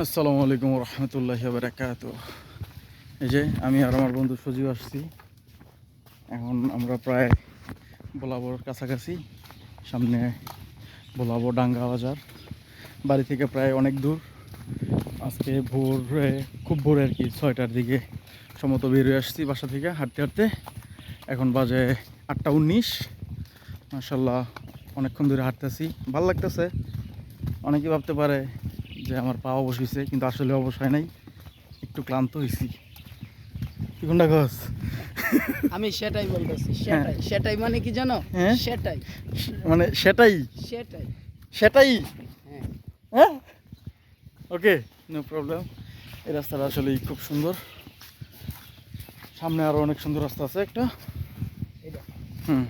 আসসালামু আলাইকুম রহমতুল্লাহ বারাকাত এই যে, আমি আর আমার বন্ধু সজীব আসছি। এখন আমরা প্রায় বোলাবোর কাছাকাছি, সামনে বোলাবো ডাঙ্গা বাজার। বাড়ি থেকে প্রায় অনেক দূর। আজকে ভোরে খুব ভোরে আর কি, ছয়টার দিকে সমত বেরিয়ে আসছি বাসা থেকে হাঁটতে হাঁটতে। এখন বাজে আটটা উনিশ। মাসাল্লাহ অনেকক্ষণ ধরে হাঁটতেছি। ভালো লাগতেছে। অনেকে ভাবতে পারে যে আমার পা অবশ্যইছে কিন্তু আসলে অবশ্যই নাই। একটু ক্লান্ত হয়েছি। কোনটা গছ। আমি সেটাই বলতেছি সেটাই। সেটাই মানে কি জানো? হ্যাঁ? সেটাই। মানে সেটাই। সেটাই। সেটাই। হ্যাঁ। হ্যাঁ? ওকে নো প্রবলেম এই রাস্তাটা আসলেই খুব সুন্দর। সামনে আরও অনেক সুন্দর রাস্তা আছে একটা। হুম।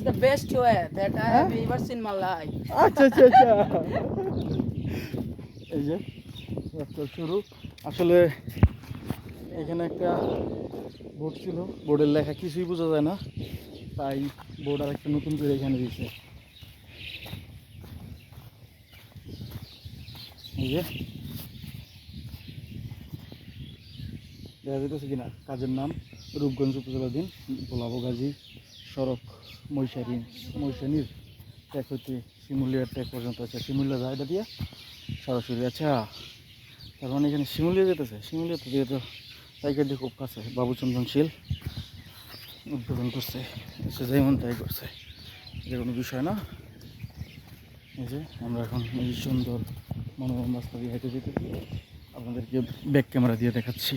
Is the best way that I have ever seen my life. আচ্ছা আচ্ছা আচ্ছা। এই যে রাস্তা শুরু। আসলে এখানে একটা বোর্ড ছিল। বোর্ডের লেখা কিছুই বোঝা যায় না। তাই বোর্ড আর একটা নতুন করে এখানে দিয়েছে। এই যে। দেখা যেতেছে কিনা, কাজের নাম রূপগঞ্জ উপজেলাধীন ভোলাবো গাজী। সড়ক মৈশারি মৈশানির ট্যাক হইতে শিমুলিয়ার ট্যাক পর্যন্ত আছে। শিমুলিয়া জায়গা দিয়ে সরাসরি আচ্ছা তার মানে এখানে শিমুলিয়া যেতেছে, শিমুলিয়া দিয়ে তো জায়গাটি খুব কাছে, বাবুচন্দন শীল উদ্বোধন করছে সে যেমন তাই করছে, এটা কোনো বিষয় না। এই যে আমরা এখন এই সুন্দর মনোরম রাস্তা দিয়ে হেঁটে যেতে, আপনাদেরকে ব্যাক ক্যামেরা দিয়ে দেখাচ্ছি।